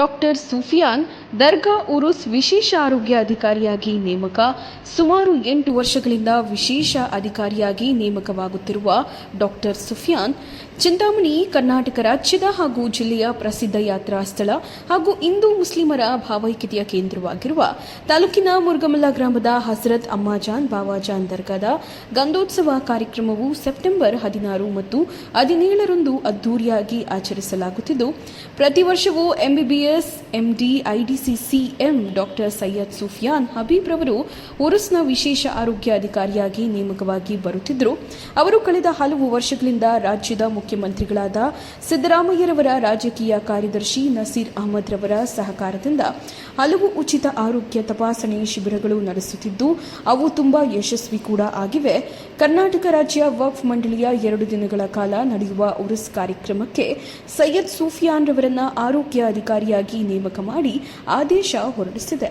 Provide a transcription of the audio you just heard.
Doctor Sufiyan ದರ್ಗಾ ಉರುಸ್ ವಿಶೇಷ ಆರೋಗ್ಯ ಅಧಿಕಾರಿಯಾಗಿ ನೇಮಕ. ಸುಮಾರು ಎಂಟು ವರ್ಷಗಳಿಂದ ವಿಶೇಷ ಅಧಿಕಾರಿಯಾಗಿ ನೇಮಕವಾಗುತ್ತಿರುವ ಡಾಕ್ಟರ್ ಸುಫಿಯಾನ್ ಚಿಂತಾಮಣಿ, ಕರ್ನಾಟಕ ರಾಜ್ಯದ ಹಾಗೂ ಜಿಲ್ಲೆಯ ಪ್ರಸಿದ್ಧ ಯಾತ್ರಾ ಸ್ಥಳ ಹಾಗೂ ಹಿಂದೂ ಮುಸ್ಲಿಮರ ಭಾವೈಕ್ಯತೆಯ ಕೇಂದ್ರವಾಗಿರುವ ತಾಲೂಕಿನ ಮುರ್ಗಮಲ್ಲ ಗ್ರಾಮದ ಹಜರತ್ ಅಮ್ಮಾಜಾನ್ ಬಾವಾಜಾನ್ ದರ್ಗಾದ ಗಂಧೋತ್ಸವ ಕಾರ್ಯಕ್ರಮವು ಸೆಪ್ಟೆಂಬರ್ ಹದಿನಾರು ಮತ್ತು ಹದಿನೇಳರಂದು ಅದ್ದೂರಿಯಾಗಿ ಆಚರಿಸಲಾಗುತ್ತಿದ್ದು, ಪ್ರತಿ ವರ್ಷವೂ MBBS MD IDCCM doctor Syed Sufiyan Habib ರವರು ಉರುಸ್ನ ವಿಶೇಷ ಆರೋಗ್ಯ ಅಧಿಕಾರಿಯಾಗಿ ನೇಮಕವಾಗಿ ಬರುತ್ತಿದ್ದರು. ಅವರು ಕಳೆದ ಹಲವು ವರ್ಷಗಳಿಂದ ರಾಜ್ಯದ ಮುಖ್ಯಮಂತ್ರಿಗಳಾದ ಸಿದ್ದರಾಮಯ್ಯರವರ ರಾಜಕೀಯ ಕಾರ್ಯದರ್ಶಿ ನಸೀರ್ ಅಹಮದ್ ರವರ ಸಹಕಾರದಿಂದ ಹಲವು ಉಚಿತ ಆರೋಗ್ಯ ತಪಾಸಣೆ ಶಿಬಿರಗಳು ನಡೆಸುತ್ತಿದ್ದು, ಅವು ತುಂಬಾ ಯಶಸ್ವಿ ಕೂಡ ಆಗಿವೆ. ಕರ್ನಾಟಕ ರಾಜ್ಯ ವಕ್ಫ್ ಮಂಡಳಿಯ ಎರಡು ದಿನಗಳ ಕಾಲ ನಡೆಯುವ ಉರುಸ್ ಕಾರ್ಯಕ್ರಮಕ್ಕೆ ಸೈಯದ್ ಸೂಫಿಯಾನ್ ರವರನ್ನ ಆರೋಗ್ಯ ಅಧಿಕಾರಿಯಾಗಿ ನೇಮಕ ಮಾಡಿ ಆದೇಶ ಹೊರಡಿಸಿದೆ.